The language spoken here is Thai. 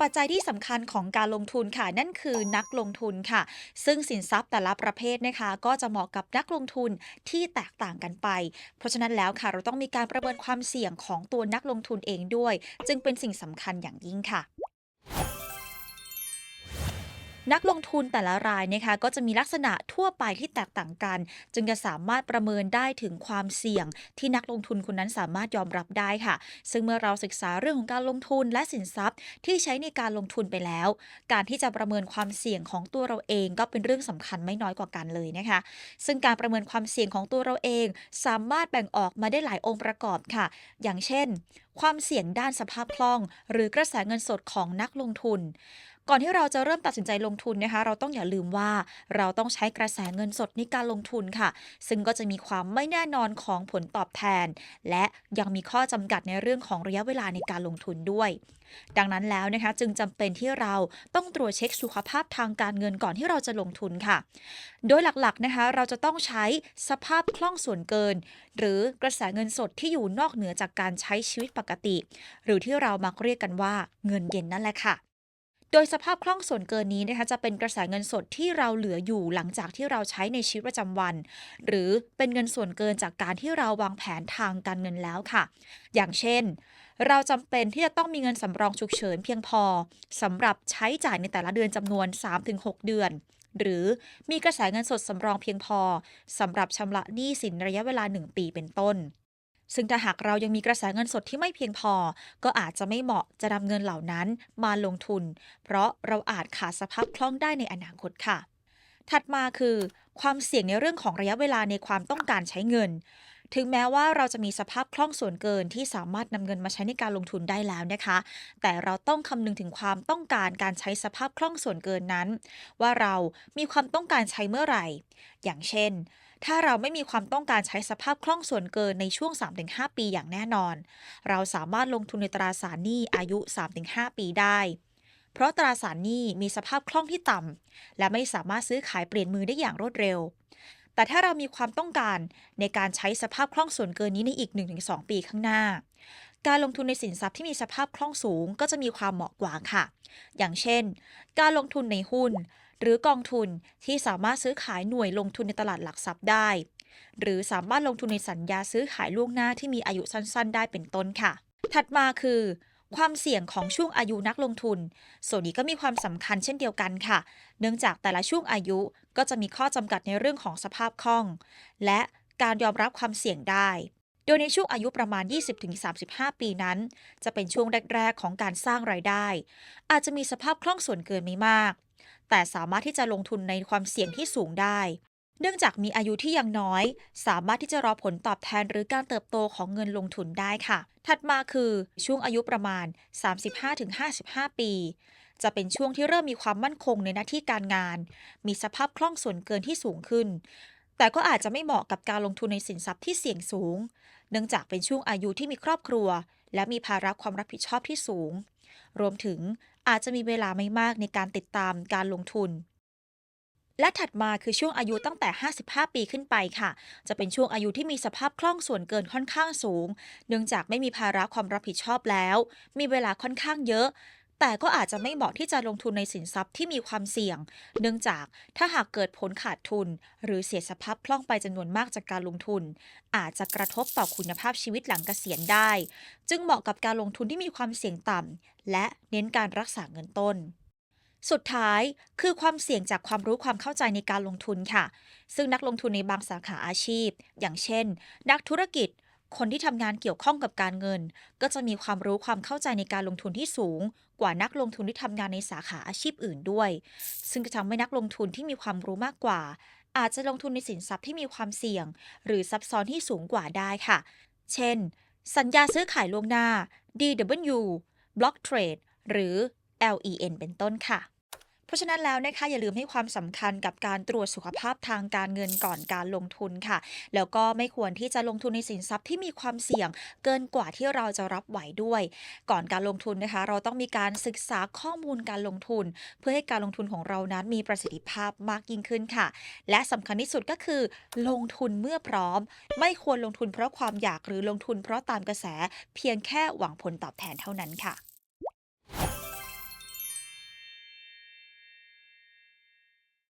ปัจจัยที่สำคัญของการลงทุนค่ะ นั่นคือนักลงทุนค่ะ ซึ่งสินทรัพย์แต่ละประเภทนะคะ ก็จะเหมาะกับนักลงทุนที่แตกต่างกันไป เพราะฉะนั้นแล้วค่ะ เราต้องมีการประเมินความเสี่ยงของตัวนักลงทุนเองด้วย จึงเป็นสิ่งสำคัญอย่างยิ่งค่ะ นักลงทุนแต่ละรายนะคะก็จะมีลักษณะทั่วไปที่แตกต่างกัน จึงจะสามารถประเมินได้ถึงความเสี่ยง ที่นักลงทุนคนนั้นสามารถยอมรับได้ค่ะ ซึ่งเมื่อเราศึกษาเรื่องของการลงทุนและสินทรัพย์ ที่ใช้ในการลงทุนไปแล้ว การที่จะประเมินความเสี่ยงของตัวเราเอง ก็เป็นเรื่องสำคัญไม่น้อยกว่ากันเลยนะคะ ซึ่งการประเมินความเสี่ยงของตัวเราเอง สามารถแบ่งออกมาได้หลายองค์ประกอบค่ะ อย่างเช่น ความเสี่ยงด้านสภาพคล่อง หรือกระแสเงินสดของนักลงทุน ก่อนที่เราจะเริ่มตัดสินใจลงทุนนะคะ เราต้องอย่าลืมว่าเราต้องใช้กระแสเงินสดในการลงทุนค่ะ ซึ่งก็จะมีความไม่แน่นอนของผลตอบแทน และยังมีข้อจำกัดในเรื่องของระยะเวลาในการลงทุนด้วย ดังนั้นแล้วนะคะจึงจำเป็นที่เราต้องตรวจเช็คสุขภาพทางการเงินก่อนที่เราจะลงทุนค่ะ โดยหลักๆนะคะเราจะต้องใช้สภาพคล่องส่วนเกิน หรือกระแสเงินสดที่อยู่นอกเหนือจากการใช้ชีวิตปกติ หรือที่เรามักเรียกกันว่าเงินเย็นนั่นแหละค่ะโดยสภาพคล่องส่วนเกินนี้นะคะจะเป็นกระแสเงินสดที่เราเหลืออยู่หลังจากที่เราใช้ในชีวิตประจำวัน หรือเป็นเงินส่วนเกินจากการที่เราวางแผนทางการเงินแล้วค่ะ อย่างเช่น เราจำเป็นที่จะต้องมีเงินสำรองฉุกเฉินเพียงพอสำหรับใช้จ่ายในแต่ละเดือนจำนวน 3-6 เดือน หรือมีกระแสเงินสดสำรองเพียงพอสำหรับชำระหนี้สินระยะเวลา 1 ปีเป็นต้น ซึ่งถ้าหากเรายังมีกระแสเงินสดที่ไม่เพียงพอ ก็อาจจะไม่เหมาะจะนำเงินเหล่านั้นมาลงทุน เพราะเราอาจขาดสภาพคล่องได้ในอนาคตค่ะ ถัดมาคือ ความเสี่ยงในเรื่องของระยะเวลาในความต้องการใช้เงิน ถึงแม้ว่าเราจะมีสภาพคล่องส่วนเกินที่สามารถนำเงินมาใช้ในการลงทุนได้แล้วนะคะ แต่เราต้องคำนึงถึงความต้องการการใช้สภาพคล่องส่วนเกินนั้น ว่าเรามีความต้องการใช้เมื่อไหร่ อย่างเช่น ถ้าเราไม่มีความต้องการใช้สภาพคล่องส่วนเกินในช่วง 3-5 ปีอย่างแน่นอน เราสามารถลงทุนในตราสารหนี้อายุ 3-5 ปีได้ เพราะตราสารหนี้มีสภาพคล่องที่ต่ำและไม่สามารถซื้อขายเปลี่ยนมือได้อย่างรวดเร็ว แต่ถ้าเรามีความต้องการในการใช้สภาพคล่องส่วนเกินนี้ในอีก 1-2 ปีข้างหน้าการลงทุนในสินทรัพย์ที่มีสภาพคล่องสูงก็จะมีความเหมาะกว่าค่ะ อย่างเช่น การลงทุนในหุ้น หรือกองทุนที่สามารถซื้อขายหน่วยลงทุนในตลาดหลักทรัพย์ได้ หรือสามารถลงทุนในสัญญาซื้อขายล่วงหน้าที่มีอายุสั้นๆ ได้เป็นต้นค่ะ ถัดมาคือ ความเสี่ยงของช่วงอายุนักลงทุน ส่วนนี้ก็มีความสำคัญเช่นเดียวกันค่ะ เนื่องจากแต่ละช่วงอายุก็จะมีข้อจำกัดในเรื่องของสภาพคล่อง และการยอมรับความเสี่ยงได้โดยในช่วงอายุประมาณ 20-35 ปีนั้น จะเป็นช่วงแรก ๆ ของการสร้างรายได้ อาจจะมีสภาพคล่องส่วนเกินไม่มาก แต่สามารถที่จะลงทุนในความเสี่ยงที่สูงได้ เนื่องจากมีอายุที่ยังน้อย สามารถที่จะรอผลตอบแทนหรือการเติบโตของเงินลงทุนได้ค่ะ ถัดมาคือช่วงอายุประมาณ 35-55 ปี จะเป็นช่วงที่เริ่มมีความมั่นคงในหน้าที่การงาน มีสภาพคล่องส่วนเกินที่สูงขึ้น แต่ก็อาจจะไม่เหมาะกับการลงทุนในสินทรัพย์ที่เสี่ยงสูง เนื่องจากเป็นช่วงอายุที่มีครอบครัว และมีภาระความรับผิดชอบที่สูง รวมถึง อาจจะมีเวลาไม่มากในการติดตามการลงทุน และถัดมาคือช่วงอายุตั้งแต่ 55 ปีขึ้นไปค่ะ จะเป็นช่วงอายุที่มีสภาพคล่องส่วนเกินค่อนข้างสูง เนื่องจากไม่มีภาระความรับผิดชอบแล้ว มีเวลาค่อนข้างเยอะ แต่ก็อาจจะไม่เหมาะที่จะลงทุนในสินทรัพย์ที่มีความเสี่ยง เนื่องจากถ้าหากเกิดผลขาดทุน หรือเสียสภาพคล่องไปจำนวนมากจากการลงทุน อาจจะกระทบต่อคุณภาพชีวิตหลังเกษียณได้ จึงเหมาะกับการลงทุนที่มีความเสี่ยงต่ำและเน้นการรักษาเงินต้นสุดท้ายคือความเสี่ยงจากความรู้ความเข้าใจในการลงทุนค่ะ ซึ่งนักลงทุนในบางสาขาอาชีพ อย่างเช่น นักธุรกิจ คนที่ทำงานเกี่ยวข้องกับการเงิน ก็จะมีความรู้ความเข้าใจในการลงทุนที่สูง กว่านักลงทุนที่ทำงานในสาขาอาชีพอื่นด้วย ซึ่งจะทำให้นักลงทุนที่มีความรู้มากกว่า อาจจะลงทุนในสินทรัพย์ที่มีความเสี่ยง หรือซับซ้อนที่สูงกว่าได้ค่ะ เช่น สัญญาซื้อขายล่วงหน้า DW Block Trade หรือ LEN เป็นต้นค่ะ เพราะฉะนั้นแล้วนะคะอย่าลืมให้ความสำคัญกับการตรวจสุขภาพทางการเงินก่อนการลงทุนค่ะ แล้วก็ไม่ควรที่จะลงทุนในสินทรัพย์ที่มีความเสี่ยงเกินกว่าที่เราจะรับไหวด้วย ก่อนการลงทุนนะคะ เราต้องมีการศึกษาข้อมูลการลงทุน เพื่อให้การลงทุนของเรานั้นมีประสิทธิภาพมากยิ่งขึ้นค่ะ และสำคัญที่สุดก็คือ ลงทุนเมื่อพร้อม ไม่ควรลงทุนเพราะความอยากหรือลงทุนเพราะตามกระแส เพียงแค่หวังผลตอบแทนเท่านั้นค่ะ